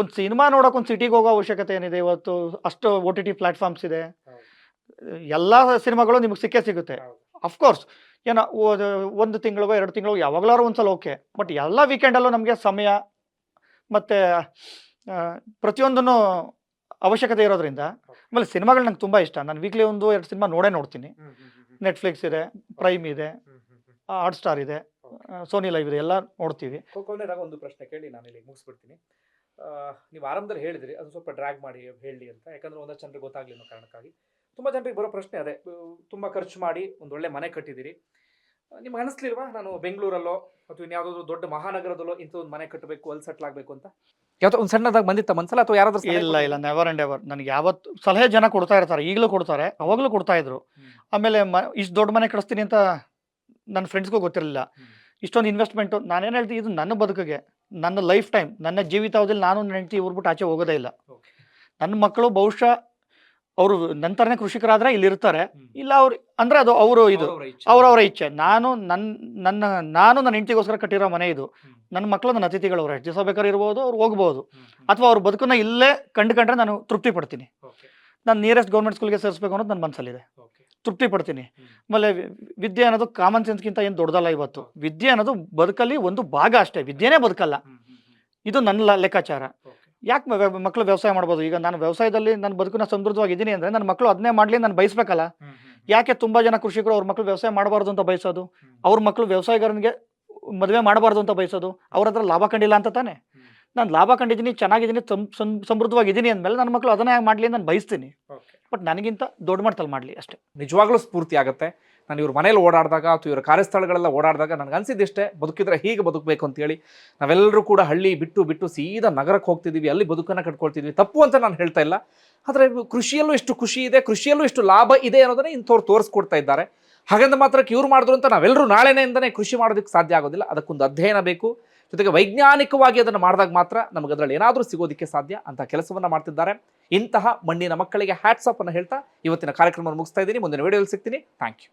ಒಂದು ಸಿನಿಮಾ ನೋಡೋಕೆ ಒಂದು ಸಿಟಿಗೆ ಹೋಗೋ ಅವಶ್ಯಕತೆ ಏನಿದೆ? ಇವತ್ತು ಅಷ್ಟು ಒ ಟಿ ಟಿ ಪ್ಲಾಟ್ಫಾರ್ಮ್ಸ್ ಇದೆ. ಎಲ್ಲ ಸಿನಿಮಾಗಳು ನಿಮಗೆ ಸಿಕ್ಕೇ ಸಿಗುತ್ತೆ. ಅಫ್ಕೋರ್ಸ್ ಏನೋ ಒಂದು ತಿಂಗಳಿಗೋ ಎರಡು ತಿಂಗಳು ಯಾವಾಗಲಾರು ಒಂದ್ಸಲ ಓಕೆ. ಬಟ್ ಎಲ್ಲ ವೀಕೆಂಡಲ್ಲೂ ನಮಗೆ ಸಮಯ ಮತ್ತು ಪ್ರತಿಯೊಂದೂ ಅವಶ್ಯಕತೆ ಇರೋದ್ರಿಂದ ಆಮೇಲೆ ಸಿನಿಮಾಗಳು ನಂಗೆ ತುಂಬ ಇಷ್ಟ. ನಾನು ವೀಕ್ಲಿ ಒಂದು ಎರಡು ಸಿನಿಮಾ ನೋಡೇ ನೋಡ್ತೀನಿ. ನೆಟ್ಫ್ಲಿಕ್ಸ್ ಇದೆ ಪ್ರೈಮ್ ಇದೆ ಹಾಟ್ ಸ್ಟಾರ್ ಇದೆ ಸೋನಿ ಲೈವ್ ಇದೆ ಎಲ್ಲ ನೋಡ್ತೀವಿ. ಒಂದು ಪ್ರಶ್ನೆ ಕೇಳಿ ನಾನು ಇಲ್ಲಿ ಮುಗಿಸ್ಬಿಡ್ತೀನಿ. ನೀವು ಆರಂಭದಲ್ಲಿ ಹೇಳಿದ್ರಿ ಅದು ಸ್ವಲ್ಪ ಡ್ರ್ಯಾಗ್ ಮಾಡಿ ಹೇಳಿ ಅಂತ. ಯಾಕಂದ್ರೆ ಒಂದಷ್ಟು ಜನರಿಗೆ ಗೊತ್ತಾಗ್ಲಿ ಅನ್ನೋ ಕಾರಣಕ್ಕಾಗಿ. ತುಂಬ ಜನರಿಗೆ ಬರೋ ಪ್ರಶ್ನೆ ಅದೇ. ತುಂಬ ಖರ್ಚು ಮಾಡಿ ಒಂದು ಒಳ್ಳೆ ಮನೆ ಕಟ್ಟಿದ್ದೀರಿ. ನಿಮ್ಗೆ ಅನಿಸ್ಲಿಲ್ವಾ? ನಾನು ಬೆಂಗಳೂರಲ್ಲೋ ಅಥವಾ ಇನ್ಯಾವುದಾದ್ರು ದೊಡ್ಡ ಮಹಾನಗರದಲ್ಲೋ ಇಂಥ ಒಂದು ಮನೆ ಕಟ್ಟಬೇಕು ಅಲ್ಲಿ ಸೆಟ್ಲ್ ಆಗಬೇಕು ಅಂತ? ಯಾವ್ದೋ ಒಂದು ಸಣ್ಣದಾಗಿ ಬಂದಿತ್ತ ಮನ್ಸಲ್ಲ? ಅಥವಾ ಯಾರಾದ್ರೂ ಇಲ್ಲ ಇಲ್ಲ. ನೆವರ್ ಅಂಡ್ ಎವರ್ ನನಗೆ ಯಾವತ್ತು ಸಲಹೆ ಜನ ಕೊಡ್ತಾ ಇರ್ತಾರೆ. ಈಗಲೂ ಕೊಡ್ತಾರೆ. ಅವಾಗಲೂ ಕೊಡ್ತಾ ಇದ್ರು. ಆಮೇಲೆ ಮ ಇಷ್ಟು ದೊಡ್ಡ ಮನೆ ಕಳಿಸ್ತೀನಿ ಅಂತ ನನ್ನ ಫ್ರೆಂಡ್ಸ್ಗೂ ಗೊತ್ತಿರಲಿಲ್ಲ. ಇಷ್ಟೊಂದು ಇನ್ವೆಸ್ಟ್ಮೆಂಟು ನಾನೇನು ಹೇಳ್ತೀನಿ ಇದು ನನ್ನ ಬದುಕಿಗೆ. ನನ್ನ ಲೈಫ್ ಟೈಮ್ ನನ್ನ ಜೀವಿತಾವಧಿಯಲ್ಲಿ ನಾನು ನನ್ನ ಹೆಂಡತಿ ಊರ್ಬಿಟ್ಟು ಆಚೆ ಹೋಗೋದೇ ಇಲ್ಲ. ನನ್ನ ಮಕ್ಕಳು ಬಹುಶಃ ಅವರು ನಂತರನೇ ಕೃಷಿಕರಾದ್ರೆ ಇಲ್ಲಿ ಇರ್ತಾರೆ ಇಲ್ಲ ಅವ್ರು ಅಂದ್ರೆ ಅದು ಅವರು ಇದು ಅವ್ರವ್ರ ಇಚ್ಛೆ. ನಾನು ನನ್ನ ನನ್ನ ನಾನು ನನ್ನ ಹೆಂಡತಿಗೋಸ್ಕರ ಕಟ್ಟಿರೋ ಮನೆ ಇದು. ನನ್ನ ಮಕ್ಕಳು ನನ್ನ ಅತಿಥಿಗಳು ಅವ್ರು ಎಷ್ಟು ದಿವಸ ಬೇಕಾದ್ರೆ ಇರ್ಬೋದು ಅವ್ರು ಹೋಗ್ಬೋದು. ಅಥವಾ ಅವ್ರ ಬದುಕನ್ನ ಇಲ್ಲೇ ಕಂಡುಕೊಂಡ್ರೆ ನಾನು ತೃಪ್ತಿ ಪಡ್ತೀನಿ. ನಾನು ನಿಯರೆಸ್ಟ್ ಗೌರ್ಮೆಂಟ್ ಸ್ಕೂಲ್ಗೆ ಸೇರಿಸ್ಬೇಕು ಅನ್ನೋದು ನನ್ನ ಮನಸ್ಸಲ್ಲಿದೆ. ತೃಪ್ತಿ ಪಡ್ತೀನಿ. ಆಮೇಲೆ ವಿದ್ಯೆ ಅನ್ನೋದು ಕಾಮನ್ ಸೆನ್ಸ್ಗಿಂತ ಏನು ದೊಡ್ಡದಲ್ಲ ಇವತ್ತು. ವಿದ್ಯೆ ಅನ್ನೋದು ಬದುಕಲ್ಲಿ ಒಂದು ಭಾಗ ಅಷ್ಟೇ. ವಿದ್ಯೆನೇ ಬದುಕಲ್ಲ. ಇದು ನನ್ನ ಲೆಕ್ಕಾಚಾರ. ಯಾಕೆ ಮಕ್ಕಳು ವ್ಯವಸಾಯ ಮಾಡ್ಬೋದು? ಈಗ ನಾನು ವ್ಯವಸಾಯದಲ್ಲಿ ನನ್ನ ಬದುಕನ್ನ ಸಮೃದ್ಧವಾಗಿದ್ದೀನಿ ಅಂದರೆ ನನ್ನ ಮಕ್ಕಳು ಅದನ್ನೇ ಮಾಡಲಿ ನಾನು ಬಯಸ್ಬೇಕಲ್ಲ. ಯಾಕೆ ತುಂಬ ಜನ ಕೃಷಿಕರು ಅವ್ರ ಮಕ್ಕಳು ವ್ಯವಸಾಯ ಮಾಡಬಾರ್ದು ಅಂತ ಬಯಸೋದು. ಅವ್ರ ಮಕ್ಕಳು ವ್ಯವಸಾಯಗಾರನಿಗೆ ಮದುವೆ ಮಾಡಬಾರ್ದು ಅಂತ ಬಯಸೋದು? ಅವ್ರ ಹತ್ರ ಲಾಭ ಕಂಡಿಲ್ಲ ಅಂತ ತಾನೆ? ನಾನು ಲಾಭ ಕಂಡಿದ್ದೀನಿ ಚೆನ್ನಾಗಿದ್ದೀನಿ ಸಮೃದ್ಧವಾಗಿದ್ದೀನಿ ಅಂದಮೇಲೆ ನನ್ನ ಮಕ್ಕಳು ಅದನ್ನೇ ಮಾಡಲಿ ನಾನು ಬಯಸ್ತೀನಿ. ಬಟ್ ನನಗಿಂತ ದೊಡ್ಡ ಮಟ್ಟದಲ್ಲಿ ಮಾಡಲಿ ಅಷ್ಟೇ. ನಿಜವಾಗ್ಲೂ ಸ್ಫೂರ್ತಿ ಆಗುತ್ತೆ. ನಾನು ಇವ್ರ ಮನೇಲಿ ಓಡಾಡಿದಾಗ ಅಥವಾ ಇವರ ಕಾರ್ಯಸ್ಥಳಗಳೆಲ್ಲ ಓಡಾಡಿದಾಗ ನನಗೆ ಅನಿಸಿದ್ದಿಷ್ಟೇ, ಬದುಕಿದ್ರೆ ಹೀಗೆ ಬದುಕಬೇಕು ಅಂತೇಳಿ ನಾವೆಲ್ಲರೂ ಕೂಡ ಹಳ್ಳಿ ಬಿಟ್ಟು ಬಿಟ್ಟು ಸೀದಾ ನಗರಕ್ಕೆ ಹೋಗ್ತಿದ್ದೀವಿ ಅಲ್ಲಿ ಬದುಕನ್ನು ಕಟ್ಕೊಳ್ತಿದ್ವಿ. ತಪ್ಪು ಅಂತ ನಾನು ಹೇಳ್ತಾ ಇಲ್ಲ. ಆದರೆ ಕೃಷಿಯಲ್ಲೂ ಎಷ್ಟು ಖುಷಿ ಇದೆ, ಕೃಷಿಯಲ್ಲೂ ಎಷ್ಟು ಲಾಭ ಇದೆ ಅನ್ನೋದನ್ನ ಇಂಥವ್ರು ತೋರಿಸ್ಕೊಡ್ತಾ ಇದ್ದಾರೆ. ಹಾಗಂದ ಮಾತ್ರಕ್ಕೆ ಇವ್ರು ಮಾಡಿದ್ರು ಅಂತ ನಾವೆಲ್ಲರೂ ನಾಳೆನೆಯಿಂದನೇ ಕೃಷಿ ಮಾಡೋದಕ್ಕೆ ಸಾಧ್ಯ ಆಗೋದಿಲ್ಲ. ಅದಕ್ಕೊಂದು ಅಧ್ಯಯನ ಬೇಕು. ಜೊತೆಗೆ ವೈಜ್ಞಾನಿಕವಾಗಿ ಅದನ್ನು ಮಾಡಿದಾಗ ಮಾತ್ರ ನಮಗೆ ಅದರಲ್ಲಿ ಏನಾದರೂ ಸಿಗೋದಕ್ಕೆ ಸಾಧ್ಯ ಅಂತ ಕೆಲಸವನ್ನು ಮಾಡ್ತಿದ್ದಾರೆ. ಇಂತಹ ಮಣ್ಣಿನ ಮಕ್ಕಳಿಗೆ ಹ್ಯಾಟ್ಸ್ ಅಪ್ ಅನ್ನು ಹೇಳ್ತಾ ಇವತ್ತಿನ ಕಾರ್ಯಕ್ರಮವನ್ನು ಮುಗಿಸ್ತಾ ಇದ್ದೀನಿ. ಮುಂದಿನ ವಿಡಿಯೋದಲ್ಲಿ ಸಿಗ್ತೀನಿ. Thank you